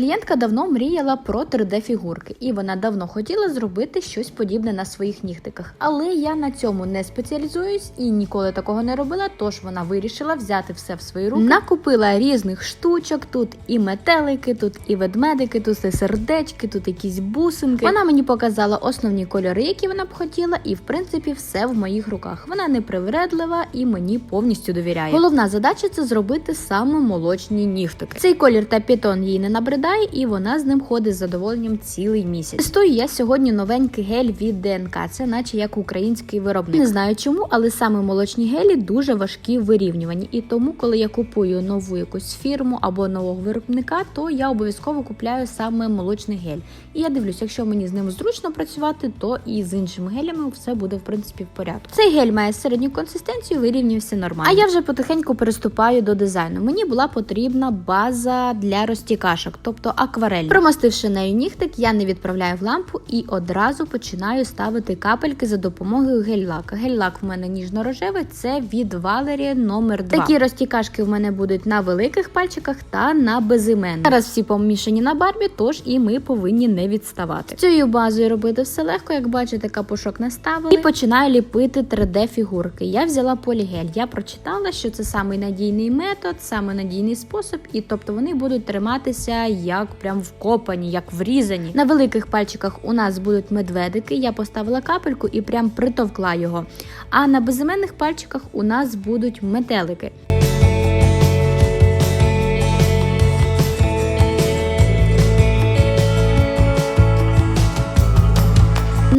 клієнтка давно мріяла про 3D-фігурки, і вона давно хотіла зробити щось подібне на своїх нігтиках. Але я на цьому не спеціалізуюсь і ніколи такого не робила. Тож вона вирішила взяти все в свої руки. Накупила різних штучок. Тут і метелики, тут і ведмедики, тут і сердечки, тут якісь бусинки. Вона мені показала основні кольори, які вона б хотіла, і в принципі все в моїх руках. Вона не привередлива і мені повністю довіряє. Головна задача це зробити саме молочні нігтики. Цей колір та пітон їй не набридає, і вона з ним ходить з задоволенням цілий місяць. Тестую я сьогодні новенький гель від ДНК. Це наче як український виробник. Не знаю чому, але саме молочні гелі дуже важкі в вирівнюванні. І тому, коли я купую нову якусь фірму або нового виробника, то я обов'язково купляю саме молочний гель. І я дивлюсь, якщо мені з ним зручно працювати, то і з іншими гелями все буде в принципі в порядку. Цей гель має середню консистенцію, вирівнює нормально. А я вже потихеньку переступаю до дизайну. Мені була потрібна база для розтікашок, тобто акварель. Промастивши нею нігтик, я не відправляю в лампу і одразу починаю ставити капельки за допомогою гель-лака. Гель-лак в мене ніжно-рожевий, це від Valerie номер 2 Такі розтікашки в мене будуть на великих пальчиках та на безіменних. Зараз всі помішані на барбі, тож і ми повинні не відставати. Цією базою робити все легко, як бачите, капушок наставили і починаю ліпити 3D-фігурки. Я взяла полігель. Я прочитала, що це самий надійний метод, самий надійний спосіб, і тобто вони будуть триматися як прям вкопані, як врізані. На великих пальчиках у нас будуть медведики. Я поставила капельку і прям притовкла його. А на безіменних пальчиках у нас будуть метелики.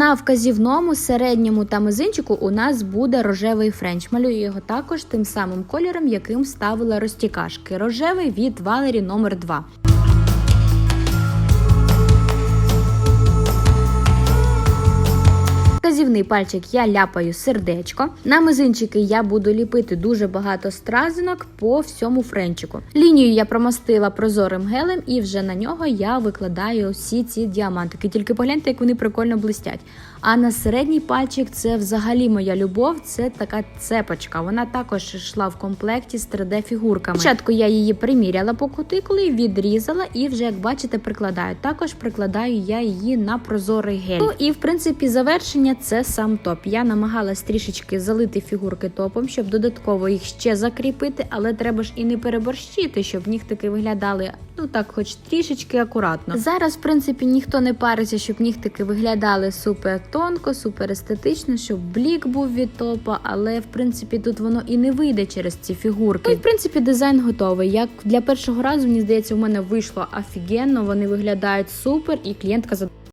На вказівному, середньому та мизинчику у нас буде рожевий френч. Малюю його також тим самим кольором, яким ставила розтікашки. Рожевий від Валері номер 2 Вказівний пальчик я ляпаю сердечко. На мизинчики я буду ліпити дуже багато стразинок по всьому френчику. Лінію я промастила прозорим гелем, і вже на нього я викладаю всі ці діамантики. Тільки погляньте, як вони прикольно блистять. А на середній пальчик це взагалі моя любов. Це така цепочка. Вона також йшла в комплекті з 3D-фігурками. Спочатку я її приміряла по кутикулі, відрізала і вже, як бачите, прикладаю. Також прикладаю я її на прозорий гель. Ну і в принципі завершення це сам топ. Я намагалась трішечки залити фігурки топом, щоб додатково їх ще закріпити, але треба ж і не переборщити, щоб нігтики виглядали ну так, хоч трішечки акуратно. Зараз, в принципі, ніхто не париться, щоб нігтики виглядали супер тонко, супер естетично, щоб блік був від топа, але в принципі тут воно і не вийде через ці фігурки. Ну, і, в принципі, дизайн готовий. Як для першого разу, мені здається, у мене вийшло офігенно. Вони виглядають супер, і клієнтка задоволена.